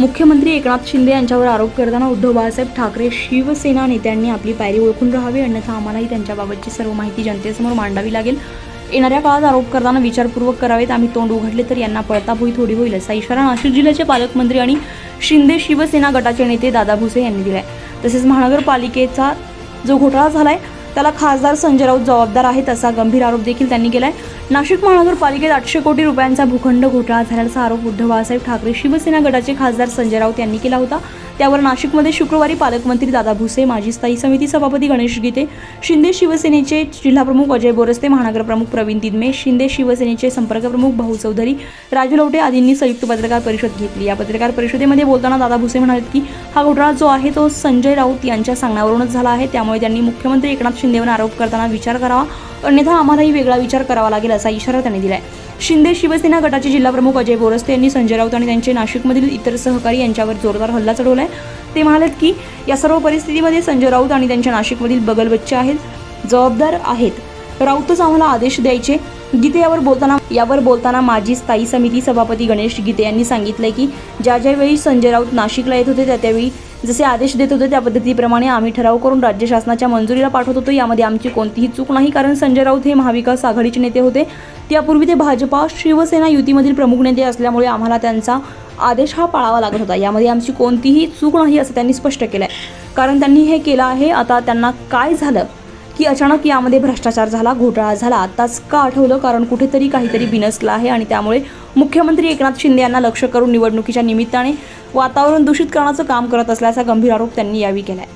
मुख्यमंत्री एकनाथ शिंदे यांच्यावर आरोप करताना उद्धव बाळासाहेब ठाकरे शिवसेना नेत्यांनी आपली पायरी ओळखून राहावी अन्यथा आम्हालाही त्यांच्याबाबतची सर्व माहिती जनतेसमोर मांडावी लागेल. येणाऱ्या काळात आरोप करताना विचारपूर्वक करावेत. आम्ही तोंड उघडले तर यांना पळताभुई थोडी होईल असा इशारा नाशिक जिल्ह्याचे पालकमंत्री आणि शिंदे शिवसेना गटाचे नेते दादा भुसे यांनी दिलाय. तसेच महानगरपालिकेचा जो घोटाळा झालाय त्याला खासदार संजय राऊत जबाबदार आहेत असा गंभीर आरोप देखील त्यांनी केलाय. नाशिक महानगरपालिकेत आठशे कोटी रुपयांचा भूखंड घोटाळा झाल्याचा आरोप उद्धव बाळासाहेब ठाकरे शिवसेना गटाचे खासदार संजय राऊत यांनी केला होता. त्यावर नाशिकमध्ये शुक्रवारी पालकमंत्री दादा भुसे माजी स्थायी समिती सभापती गणेश गीते शिंदे शिवसेनेचे जिल्हाप्रमुख अजय बोरस्ते महानगरप्रमुख प्रवीण दिदमे शिंदे शिवसेनेचे संपर्कप्रमुख भाऊ चौधरी राजू लवटे आदींनी संयुक्त पत्रकार परिषद घेतली. या पत्रकार परिषदेमध्ये बोलताना दादा भुसे म्हणाले की हा घोटाळा जो आहे तो संजय राऊत यांच्या सांगण्यावरूनच झाला आहे. त्यामुळे त्यांनी मुख्यमंत्री एकनाथ शिंदेवर आरोप करताना विचार करावा अन्यथा आम्हालाही वेगळा विचार करावा लागेल असा इशारा त्यांनी आहे शिंदे शिवसेना गटाचे जिल्हाप्रमुख अजय बोरस्ते यांनी संजय राऊत आणि त्यांचे नाशिकमधील इतर सहकारी यांच्यावर जोरदार हल्ला चढवलाय. ते म्हणालेत की या सर्व परिस्थितीमध्ये संजय राऊत आणि त्यांच्या नाशिकमधील बगलबच्चे आहेत जबाबदार आहेत. राऊतच आम्हाला आदेश द्यायचे. गीते यावर बोलताना यावर बोलताना माजी स्थायी समिती सभापती गणेश गीते यांनी सांगितलंय की ज्या ज्यावेळी संजय राऊत नाशिकला येत होते त्या त्यावेळी जसे आदेश देत होते त्या पद्धतीप्रमाणे आम्ही ठराव करून राज्य शासनाच्या मंजुरीला पाठवत होतो. यामध्ये आमची कोणतीही चूक नाही कारण संजय राऊत हे महाविकास आघाडीचे नेते होते. त्यापूर्वी ते भाजपा शिवसेना युतीमधील प्रमुख नेते असल्यामुळे आम्हाला त्यांचा आदेश हा पाळावा लागत होता. यामध्ये आमची कोणतीही चूक नाही असं त्यांनी स्पष्ट केलं आहे कारण त्यांनी हे केलं आहे आता त्यांना काय झालं? की अचानक यामध्ये भ्रष्टाचार झाला घोटाळा झाला. आत्ताच का आठवलं? कारण कुठेतरी काहीतरी बिनसलं आहे आणि त्यामुळे मुख्यमंत्री एकनाथ शिंदे यांना लक्ष करून निवडणुकीच्या निमित्ताने वातावरण दूषित करण्याचं काम करत असल्याचा गंभीर आरोप त्यांनी यावेळी केलाय.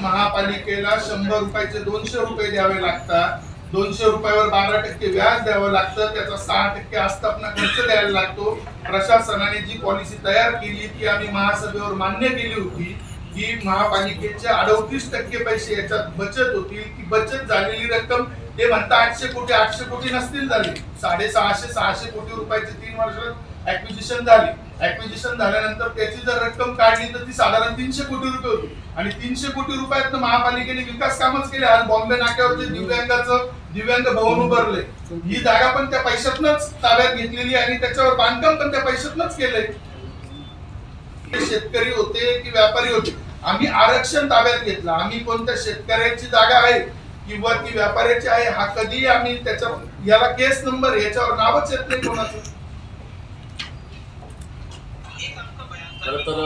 महापालिकेला शंभर रुपयाचे दोनशे रुपये द्यावे लागतात. दोनशे रुपयावर बारा टक्के व्याज द्यावं लागतं. त्याचा सहा टक्के आस्थापना खर्च द्यायला लागतो. प्रशासनाने जी पॉलिसी तयार केली ती आम्ही महासभेवर मान्य केली होती. की महापालिकेचे अडतीस टक्के पैसे याच्यात बचत होतील. ती बचत झालेली रक्कम ते म्हणता आठशे कोटी आठशे कोटी नसतील झाली. साडेसहाशे सहाशे कोटी रुपयाची तीन वर्षात ऍक्विजिशन झाली. ऍक्विजिशन झाल्यानंतर त्याची जर रक्कम काढली तर ती साधारण तीनशे कोटी रुपये होती. आणि तीनशे कोटी रुपयात महापालिकेने विकास कामच केले. आज बॉम्बे नाक्यावर दिव्यांगाचं दिव्यांग भवन उभारले ही जागा पण त्या पैशातनच ताब्यात घेतलेली आणि त्याच्यावर बांधकाम पण त्या पैशातनच केलंय. ते शेतकरी होते की व्यापारी होते? आम्ही आरक्षण ताब्यात घेतलं. आम्ही कोणत्या शेतकऱ्यांची जागा आहे? किंवा ती व्यापाऱ्याची आहे हा कधी आम्ही त्याच्या याला केस नंबर याच्यावर नावच येत नाही कोणाचं. खर तर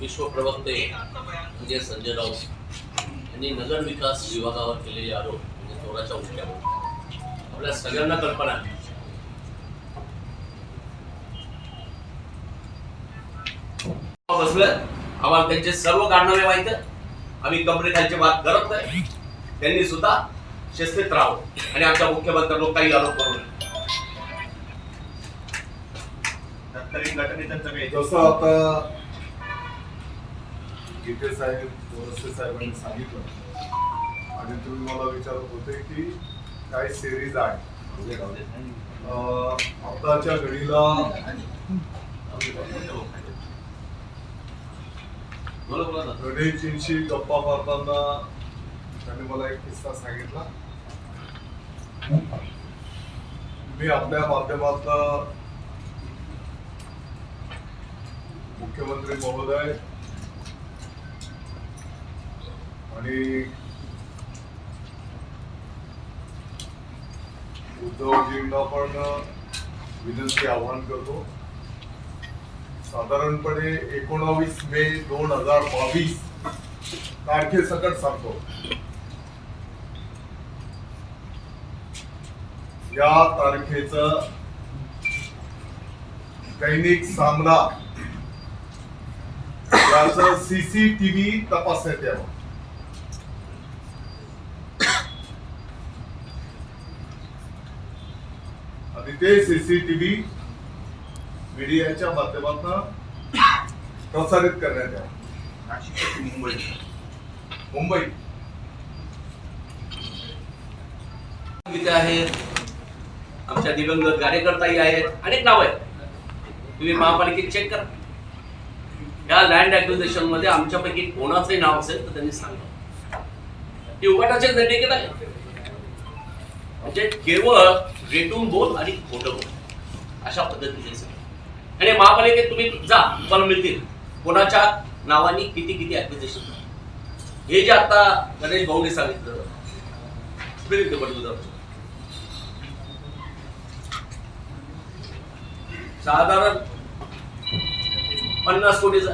विश्व प्रवक्ते म्हणजे संजय राऊत यांनी नगर विकास विभागावर केलेले आरोप म्हणजे चोराच्या उठ्यावर आपल्या सगळ्यांना कल्पना आहे. बसलं आम्हाला त्यांचे सर्व कारनामे माहीत आहे. आम्ही कंपनी बात करत नाही त्यांनी सुद्धा शिस्तीत राहावं आणि आमच्या मुख्यमंत्र्यांवर काही आरोप करू नये जसं आता गीते साहेब साहेबांनी सांगितलं आणि तुम्ही मला विचारत होते की काय सिरीज आहे आताच्या घडीला. गणेशजींशी गप्पा मारताना त्यांनी मला एक किस्सा सांगितला. मी आपल्या माध्यमातनं मुख्यमंत्री महोदय आणि उद्धवजींना पण विनंती आवाहन करतो. साधारणपणे एकोणावीस मे दोन हजार बावीस तारखेसकट सांगतो. या तारखेच दैनिक सामना याच सीसीटीव्ही तपासण्यात यावं. आणि ते सीसीटीव्ही मीडियाच्या माध्यमातून प्रसारित करण्यात यावं. नाशिक मुंबई. मुंबई. इथे आहेत. आमच्या दिवंगत कार्यकर्ताही आहेत. अनेक नाव आहेत. तुम्ही महापालिकेत चेक करा. या लँड ऍक्विजिशनमध्ये आमच्यापैकी कोणाचंही नाव असेल तर त्यांनी सांगा. ते उघाटाचे निर्णय आहे म्हणजे केवळ रेटून बोल आणि खोटं बोल. अशा पद्धतीने आणि महापालिकेत तुम्ही जा तुम्हाला मिळतील. कोणाच्या नावाने किती किती ऍप्लिकेशन हे जे आता गणेश भाऊने सांगितलं साधारण पन्नास कोटीचा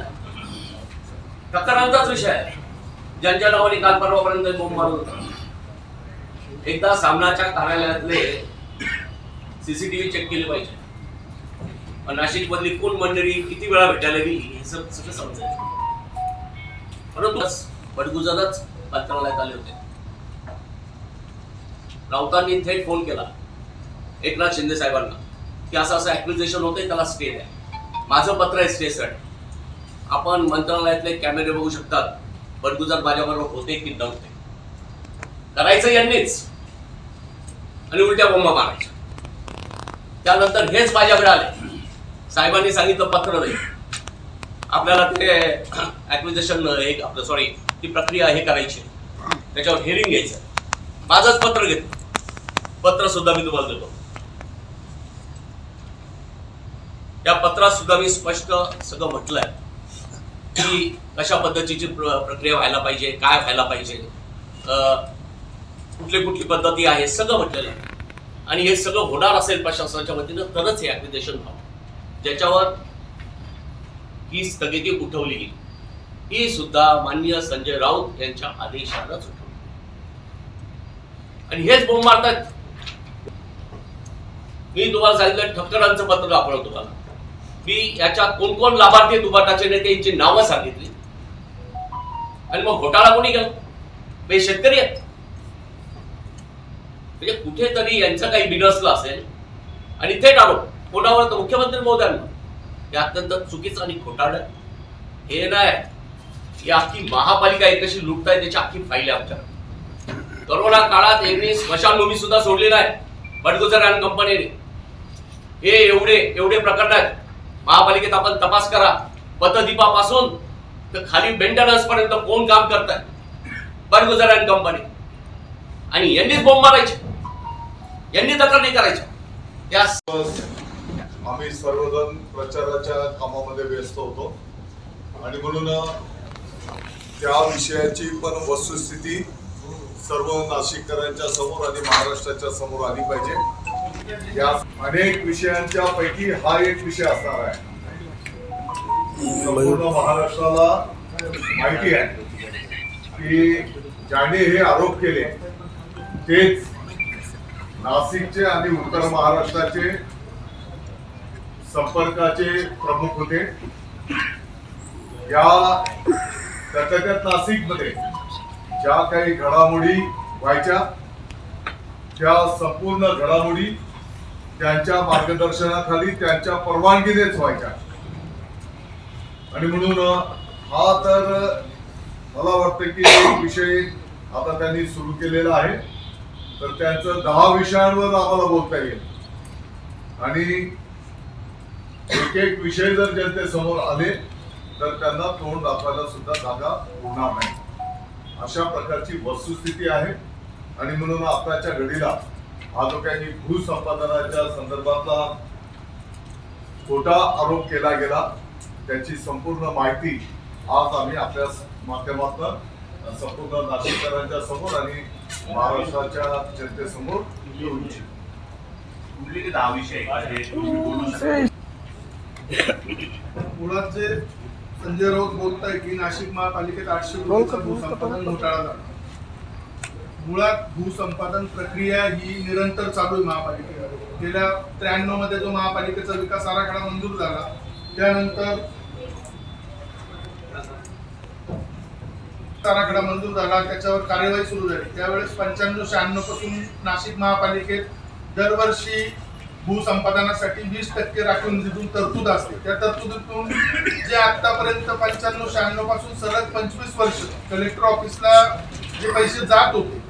तक्रारांचाच विषय आहे. ज्यांच्या नावाने काल परवापर्यंत बोंब मारत होता. एकदा सामनाच्या कार्यालयातले सीसीटीव्ही चेक केले पाहिजे. नाशिक मधली कोण मंडळी किती वेळा भेटायला गेली हे सगळं समजायचं. परंतु बडगुजादाच मंत्रालयात आले होते. राऊतांनी थेट फोन केला एकनाथ शिंदे साहेबांना की असं असं ऍक्विजेशन होतंय त्याला स्टे द्या. माझं पत्र आहे स्टेसाठी आपण मंत्रालयातले कॅमेरे बघू शकतात बडगुजार माझ्याबरोबर होते की नव्हते. करायचं यांनीच. आणि उलट्या बोंबा मारायच्या. त्यानंतर हेच माझ्याकडे आले. साहेबांनी सांगितलं पत्र नाही. आपल्याला ते ऍक्विजेशन एक आपलं सॉरी ती प्रक्रिया हे करायची. त्याच्यावर हिअरिंग घ्यायचं. माझंच पत्र घेत. पत्र सुद्धा मी तुम्हाला देतो. त्या पत्रात सुद्धा मी स्पष्ट सगळं म्हटलंय की कशा पद्धतीची प्र- प्रक्रिया व्हायला पाहिजे काय व्हायला पाहिजे. अं, कुठली कुठली पद्धती आहे सगळं म्हटलेलं आहे. आणि हे सगळं होणार असेल प्रशासनाच्या वतीनं तरच हे ऍप्लिकेशन व्हावं ज्याच्यावर ही स्थगिती उठवली गेली. ही सुद्धा माननीय संजय राऊत यांच्या आदेशानंच उठवली आणि हेच बोंब मारतात. मी तुम्हाला सांगितलं ठक्करांचं पत्र दाखवलं तुम्हाला. मी याच्यात कोण कोण लाभार्थी दुपाटाचे नेते यांची नावं सांगितली. आणि मग घोटाळा कोणी केला? हे शेतकरी आहेत. म्हणजे कुठेतरी यांचं काही बिनसलं असेल. आणि थेट आरोप. कोणावर तर मुख्यमंत्री महोदयांना हे अत्यंत चुकीचं आणि खोटाड हे नाही. ही अख्खी महापालिका एक लुटताय त्याची अख्खी फाईल आहे आमच्या करोना काळात यांनी स्मशानभूमी सुद्धा सोडली नाही बडगुजर अँड कंपनीने. हे एवढे एवढे प्रकरण आहेत. महापालिकेत आपण तपास करा. पतदीपापासून तर खाली मेंटेनन्स पर्यंत कोण काम करताय? Badgujar and company. आणि यांनीच बोंब मारायचे. यांनी तक्रार नाही करायची. त्या आम्ही सर्वजण प्रचाराच्या कामामध्ये व्यस्त होतो. आणि म्हणून त्या विषयाची पण वस्तुस्थिती सर्व नाशिककरांच्या समोर आणि महाराष्ट्राच्या समोर आली पाहिजे. या अनेक विषयांच्या पैकी हा एक विषय असणार आहे. संपूर्ण महाराष्ट्राला माहिती आहे की ज्याने हे आरोप केले तेच नाशिकचे आणि उत्तर महाराष्ट्राचे संपर्काचे प्रमुख होते. या त्याच्या नाशिकमध्ये ज्या काही घडामोडी व्हायच्या त्या संपूर्ण घडामोडी त्यांच्या मार्गदर्शनाखाली त्यांच्या परवानगीनेच व्हायच्या. आणि म्हणून हा तर मला वाटतं की एक विषय आता त्यांनी सुरू केलेला आहे. तर त्यांचं दहा विषयांवर आम्हाला बोलता येईल. आणि एक एक विषय जर जनतेसमोर आले तर त्यांना तोंड दाखवायला सुद्धा जागा होणार नाही. अशा प्रकारची वस्तुस्थिती आहे. आणि म्हणून आताच्या घडीला हा जो काही भूसंपादनाच्या संदर्भातला खोटा आरोप केला गेला त्याची संपूर्ण माहिती आज आम्ही आपल्या माध्यमातून संपूर्ण नाशिककरांच्या समोर आणि महाराष्ट्राच्या जनतेसमोर घेऊ इच्छितो दहा विषय आहे जे तुम्ही बोलू शकता मुळात जे संजय राऊत बोलताय की नाशिक महापालिकेत आठशे कोटीचा भूसंपादन घोटाळा झाला. मुळात भूसंपादन प्रक्रिया ही निरंतर चालू आहे महापालिकेमध्ये. गेल्या त्र्याण्णवमध्ये जो महापालिकेचा विकास आराखडा मंजूर झाला त्यानंतर आराखडा मंजूर झाला त्याच्यावर कार्यवाही सुरू झाली. त्यावेळेस पंच्याण्णव शहाण्णवपासून नाशिक महापालिकेत दरवर्षी भूसंपादनासाठी वीस टक्के राखून निधीतून तरतूद असते. त्या तरतुदीतून जे आतापर्यंत पंच्याण्णव शहाण्णवपासून सलग पंचवीस वर्ष कलेक्टर ऑफिसला जे पैसे जात होते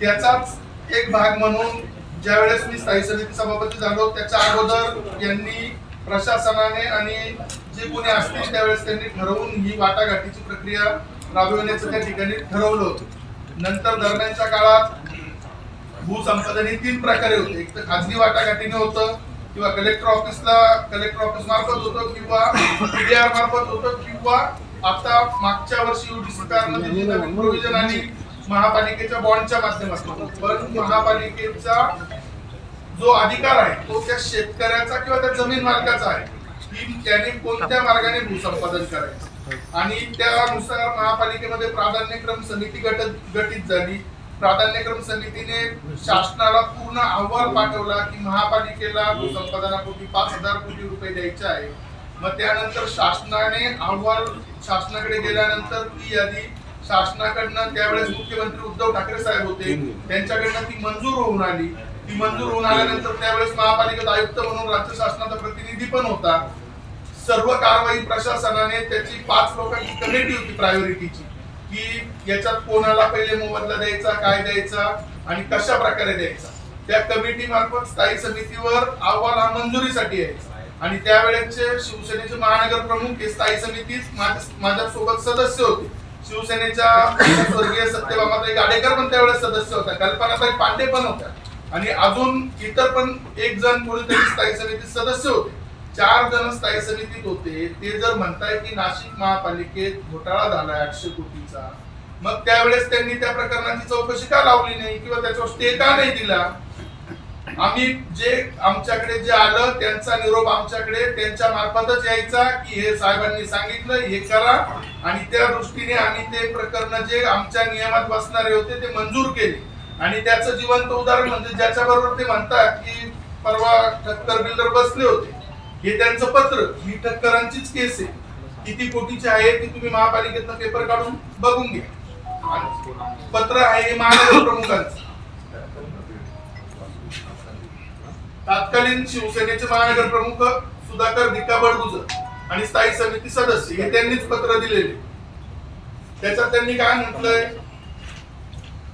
त्याचाच एक भाग म्हणून ज्यावेळेस मी स्थायी समिती सभापती झालो त्याच्या अगोदर यांनी प्रशासनाने आणि जे कोणी असतील त्यावेळेस त्यांनी ठरवून ही वाटाघाटीची प्रक्रिया राबविण्याचं त्या ठिकाणी ठरवलं होतं. नंतर दरम्यानच्या काळात भूसंपादन हे तीन प्रकारे होते. एक तर खाजगी वाटाघाटीने होतं किंवा कलेक्टर ऑफिसला कलेक्टर ऑफिस मार्फत होतं किंवा पीडीआर मार्फत होतं किंवा आता मागच्या वर्षी युडीसी नवीन प्रोव्हिजन आली महापालिकेच्या बॉन्डच्या माध्यमातून पण महापालिकेचा जो अधिकार आहे तो त्या शेतकऱ्याचा किंवा त्या जमीन मालकाचा आहे की त्याने कोणत्या मार्गाने भूसंपादन करायचं? आणि त्यानुसार महापालिकेमध्ये प्राधान्यक्रम समिती गट गठीत झाली. प्राधान्यक्रम समितीने शासनाला पूर्ण अहवाल पाठवला की महापालिकेला भूसंपादनापोटी पाच हजार कोटी रुपये द्यायचे आहे. मग त्यानंतर शासनाने अहवाल शासनाकडे गेल्यानंतर ती यादी शासनाकडनं त्यावेळेस मुख्यमंत्री उद्धव ठाकरे साहेब होते. त्यांच्याकडनं ती मंजूर होऊन आली. ती मंजूर होऊन आल्यानंतर त्यावेळेस महापालिकेत आयुक्त म्हणून राज्य शासनाचा प्रतिनिधी पण होता. सर्व कारवाई प्रशासनाने त्याची पाच लोकांची कमिटी होती प्रायोरिटीची की याच्यात कोणाला पहिले मोबदला द्यायचा काय द्यायचा आणि कशा प्रकारे द्यायचा. त्या कमिटी मार्फत स्थायी समितीवर अहवाल हा मंजुरीसाठी यायचा. आणि त्यावेळेचे शिवसेनेचे महानगर प्रमुख हे स्थायी समितीत माझ्या सोबत सदस्य होते. शिवसेनेच्या स्वर्गीय सत्यभामाताई गाडेकर पण त्यावेळेस सदस्य होता. कल्पनाताई पांडे पण होत्या. आणि अजून इतर पण एक जण कोणीतरी स्थायी समितीत सदस्य होते. चार जण स्थायी समितीत होते. ते जर म्हणताय की नाशिक महापालिकेत घोटाळा झालाय आठशे कोटीचा मग त्यावेळेस त्यांनी त्या प्रकरणाची चौकशी का लावली नाही किंवा त्याच्यावर स्टे का नाही दिला? आम्ही जे आमच्याकडे जे आलं त्यांचा निरोप आमच्याकडे त्यांच्या मार्फतच यायचा की हे साहेबांनी सांगितलं हे करा. आणि त्या दृष्टीने आम्ही ते प्रकरण जे आमच्या नियमात बसणारे होते ते मंजूर केले. आणि त्याचं जिवंत उदाहरण म्हणजे ज्याच्या बरोबर ते म्हणतात की परवा ठक्कर बिल्डर बसले होते. हे त्यांचं पत्र ही ठक्करांचीच केस आहे. किती कोटीची आहे ती तुम्ही महापालिकेतनं पेपर काढून बघून घ्या. पत्र आहे हे महानगर प्रमुखांचं. तत्कालीन शिवसेनेचे महानगर प्रमुख सुधाकर भिका बडगुजर आणि स्थायी समिती सदस्य हे त्यांनीच पत्र दिलेले. त्याच्यात त्यांनी काय म्हटलंय?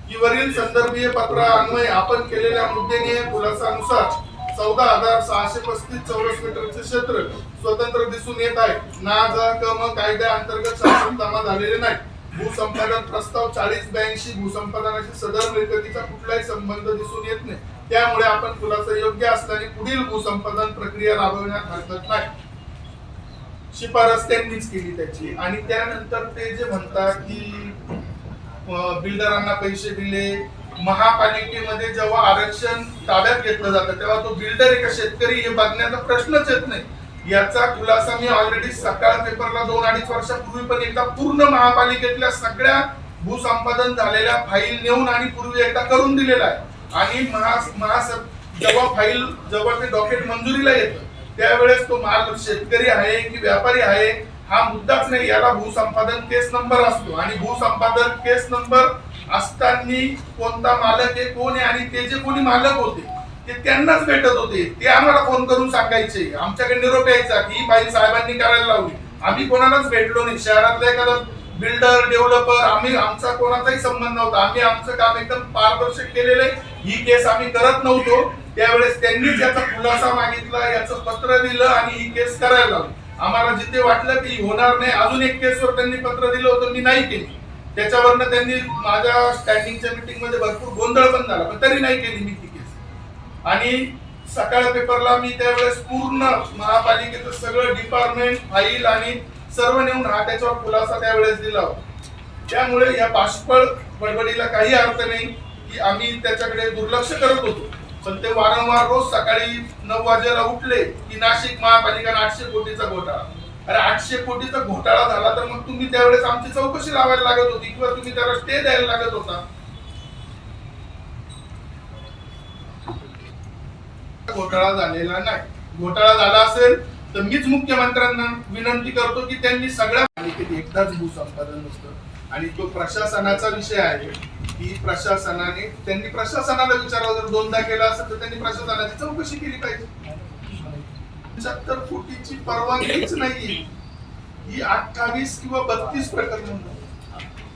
की वरील संदर्भीय पत्र अन्वय आपण केलेल्या मुद्देनीय खुलासानुसार चौदा हजार सहाशे पस्तीस चौरस मीटरचे क्षेत्र स्वतंत्र दिसून येत आहे. ना जा कम कायद्या अंतर्गत शासन जमा झालेले नाही भूसंपादन प्रस्ताव चाळीस ब्याऐंशी भूसंपादनाशी सदर मिळकतीचा कुठलाही संबंध दिसून येत नाही. त्यामुळे आपण खुलासा योग्य असल्याने पुढील भूसंपादन प्रक्रिया राबविण्यात हरकत नाही. शिफारस त्यांनीच केली त्याची. आणि त्यानंतर ते जे म्हणतात की बिल्डरांना पैसे दिले महापालिकेमध्ये जेव्हा आरक्षण ताब्यात घेतलं जातं तेव्हा तो बिल्डर एका शेतकरी हे बघण्याचा प्रश्नच येत नाही. याचा खुलासा मी ऑलरेडी सकाळ पेपरला दोन अडीच वर्षापूर्वी पण एकदा पूर्ण महापालिकेतल्या सगळ्या भूसंपादन झालेल्या फाईल नेऊन आणि पूर्वी एकदा करून दिलेला आहे. आणि महा महास जेव्हा फाईल जेव्हा ते डॉक्युमेंट मंजुरीला येतं त्यावेळेस तो माल शेतकरी आहे की व्यापारी आहे हा मुद्दाच नाही. याला भूसंपादन केस नंबर असतो. आणि भूसंपादन केस नंबर असताना कोणता मालक आहे कोण आहे आणि ते जे कोणी मालक होते ते त्यांनाच भेटत होते. ते आम्हाला फोन करून सांगायचे आमच्याकडे निरोप यायचा की ही साहेबांनी करायला लावली. आम्ही कोणालाच भेटलो नाही. शहरातला एखादा बिल्डर डेव्हलपर आम्ही आमचा कोणाचाही संबंध नव्हता. आम्ही आमचं काम एकदम पारदर्शक केलेलं आहे. ही केस आम्ही करत नव्हतो. त्यावेळेस त्यांनीच याचा खुलासा मागितला याचं पत्र दिलं आणि ही केस करायला लावली. आम्हाला जिथे वाटलं की होणार नाही अजून एक केसवर त्यांनी पत्र दिलं होतं मी नाही केली. त्याच्यावरनं त्यांनी माझ्या स्टँडिंगच्या मीटिंगमध्ये भरपूर गोंधळ पण झाला पण तरी नाही केली मी ती केस आणि सकाळ पेपरला मी त्यावेळेस पूर्ण महापालिकेचं सगळं डिपार्टमेंट फाईल आणि सर्व नेऊन हा त्याच्यावर खुलासा त्यावेळेस दिला होता. त्यामुळे या पाशपळ बडबडीला काही अर्थ नाही की आम्ही त्याच्याकडे दुर्लक्ष करत होतो. पण ते वारंवार रोज सकाळी नऊ वाजेला उठले की नाशिक महापालिका आठशे कोटीचा घोटाळा. अरे आठशे कोटीचा घोटाळा झाला तर मग तुम्ही त्यावेळेस आमची चौकशी लावायला लागत होती किंवा तुम्ही त्याला स्टे द्यायला लागत होता? घोटाळा झालेला नाही. घोटाळा झाला असेल तर मीच मुख्यमंत्र्यांना विनंती करतो की त्यांनी सगळ्या एकदाच भूसंपादन असतं आणि तो प्रशासनाचा विषय आहे. की प्रशासनाने त्यांनी प्रशासनाला विचारावं जर दोनदा केला असेल तर त्यांनी प्रशासनाची चौकशी केली पाहिजे. पंच्याहत्तर फुटीची परवानगीच नाही ही अठ्ठावीस किंवा बत्तीस प्रकरण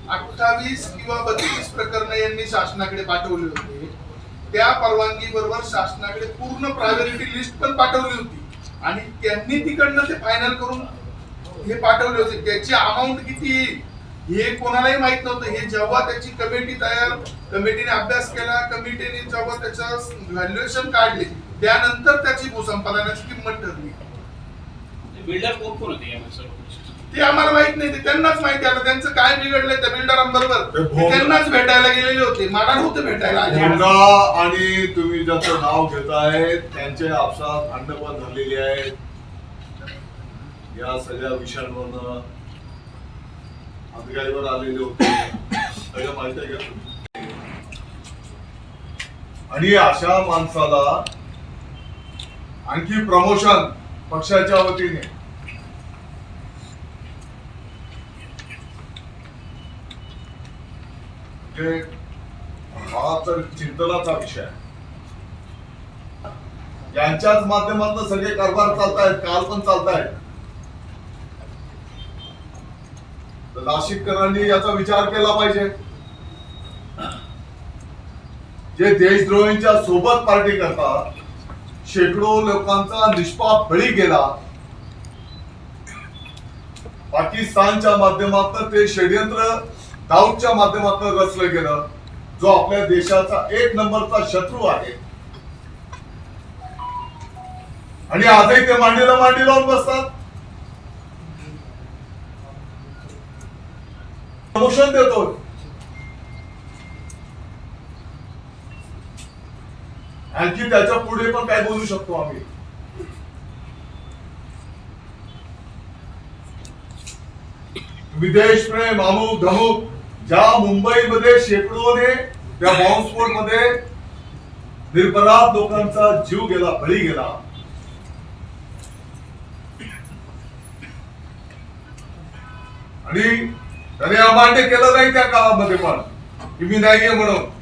अठ्ठावीस किंवा बत्तीस प्रकरण यांनी शासनाकडे पाठवली होती. त्या परवानगी बरोबर शासनाकडे पूर्ण प्रायोरिटी लिस्ट पण पाठवली होती. आणि त्यांनी तिकडनं ते फायनल करून हे पाठवले होते. त्याची अमाऊंट किती येईल हे कोणालाही माहीत नव्हतं. हे जेव्हा त्याची कमिटी तयार कमिटीने अभ्यास केला कमिटीने जेव्हा त्याचं व्हॅल्युएशन काढले त्यानंतर त्याची भूसंपादनाची किंमत ठरली. बिल्डर कोण कोण होते यामध्ये सर्व ते आम्हाला माहीत नाही ते त्यांनाच माहिती आता त्यांचं काय बिघडलंय त्या बिल्डरांबरोबर ते त्यांनाच भेटायला गेलेले होते. मला नव्हते भेटायला आणि तुम्ही ज्याचं नाव घेताय त्यांचे आपसात भांडण पण झालेली आहेत या सगळ्या विषयांवरनं अधिकारीवर आलेले होते. सगळं माहिती आहे का? तुम्ही? आणि अशा माणसाला आणखी प्रमोशन पक्षाच्या वतीने. म्हणजे हा तर चिंतनाचा विषय आहे. यांच्याच माध्यमातून सगळे कारभार चालतायत काल पण चालतायत. तर नाशिककरांनी याचा विचार केला पाहिजे. जे देशद्रोहींच्या सोबत पार्टी करतात शेकडो लोकांचा निष्पाप बळी गेला. पाकिस्तानच्या माध्यमातून ते षडयंत्र दाऊदच्या माध्यमातून रचलं गेलं. जो आपल्या देशाचा एक नंबरचा शत्रू आहे. आणि आजही ते मांडीला मांडी लावून बसतात. प्रमोशन देतो आणखी त्याच्या पुढे पण काय बोलू शकतो आम्ही? विदेश प्रेम अमुक धमुक ज्या मुंबईमध्ये शेकडोने त्या बॉम्बस्फोटमध्ये निरपराध लोकांचा जीव गेला बळी गेला. आणि त्याने अमान्य केलं नाही त्या काळामध्ये पण. की मी नाहीये म्हणून.